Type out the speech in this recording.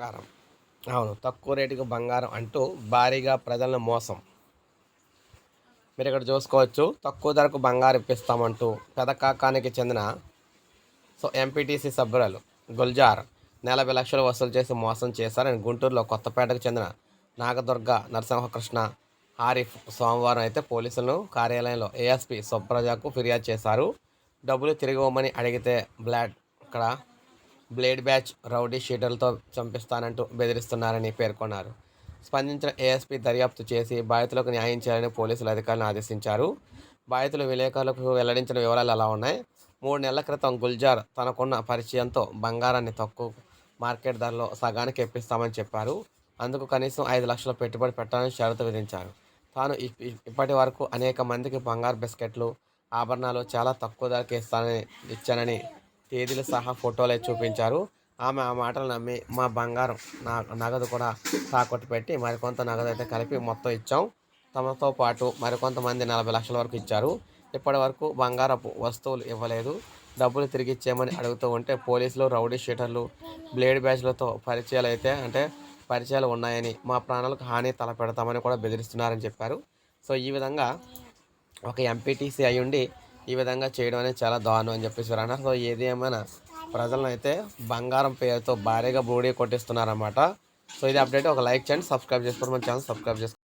బంగారం. అవును తక్కువ రేటుకి బంగారం అంటూ భారీగా ప్రజలను మోసం. మీరు ఇక్కడ చూసుకోవచ్చు తక్కువ ధరకు బంగారం ఇప్పిస్తామంటూ పెదకాకానికి చెందిన సో ఎంపీటీసీ సభ్యురాలు గుల్జార్ నలభై లక్షలు వసూలు చేసి మోసం చేశారని గుంటూరులో కొత్తపేటకు చెందిన నాగదుర్గ నరసింహకృష్ణ ఆరిఫ్ సోమవారం అయితే పోలీసులను కార్యాలయంలో ఏఎస్పీ సుప్రజకు ఫిర్యాదు చేశారు. డబ్బులు తిరిగి ఇవ్వమని అడిగితే బ్లాడ్ ఇక్కడ బ్లేడ్ బ్యాచ్ రౌడీ షీటర్లతో చంపిస్తానంటూ బెదిరిస్తున్నారని పేర్కొన్నారు. స్పందించిన ఏఎస్పీ దర్యాప్తు చేసి బాధితులకు న్యాయం చేయాలని పోలీసులు అధికారులను ఆదేశించారు. బాధితులు విలేకరులకు వెల్లడించిన వివరాలు ఎలా ఉన్నాయి. మూడు నెలల క్రితం గుల్జార్ తనకున్న పరిచయంతో బంగారాన్ని తక్కువ మార్కెట్ ధరలో సగానికి ఇప్పిస్తామని చెప్పారు. అందుకు కనీసం ఐదు లక్షల పెట్టుబడి పెట్టాలని షరతు విధించారు. తాను ఇప్పటి వరకు అనేక మందికి బంగారు బిస్కెట్లు ఆభరణాలు చాలా తక్కువ ధరకే ఇస్తానని ఇచ్చానని తేదీలు సహా ఫోటోలే చూపించారు. ఆమె ఆ మాటలు నమ్మి మా బంగారం నా నగదు కూడా తాకట్టు పెట్టి మరికొంత నగదు అయితే కలిపి మొత్తం ఇచ్చాం. తమతో పాటు మరికొంతమంది నలభై లక్షల వరకు ఇచ్చారు. ఇప్పటి వరకు బంగారపు వస్తువులు ఇవ్వలేదు. డబ్బులు తిరిగి ఇచ్చేయమని అడుగుతూ ఉంటే పోలీసులు రౌడీ షీటర్లు బ్లేడ్ బ్యాచ్లతో పరిచయాలు అయితే అంటే పరిచయాలు ఉన్నాయని మా ప్రాణాలకు హాని తలపెడతామని కూడా బెదిరిస్తున్నారని చెప్పారు. సో ఈ విధంగా ఒక ఎంపీటీసీ అయి ఉండి ఈ విధంగా చేయడం అనేది చాలా దారుణం అని చెప్పేసి అన్నారు. సో ఏది ఏమైనా ప్రజలను అయితే బంగారం పేరుతో భారీగా బూడీ కొట్టిస్తున్నారన్నమాట. సో ఇది అప్డేట్. ఒక లైక్ చేయండి సబ్స్క్రైబ్ చేసుకోండి. మన ఛానల్ సబ్స్క్రైబ్ చేసుకోండి.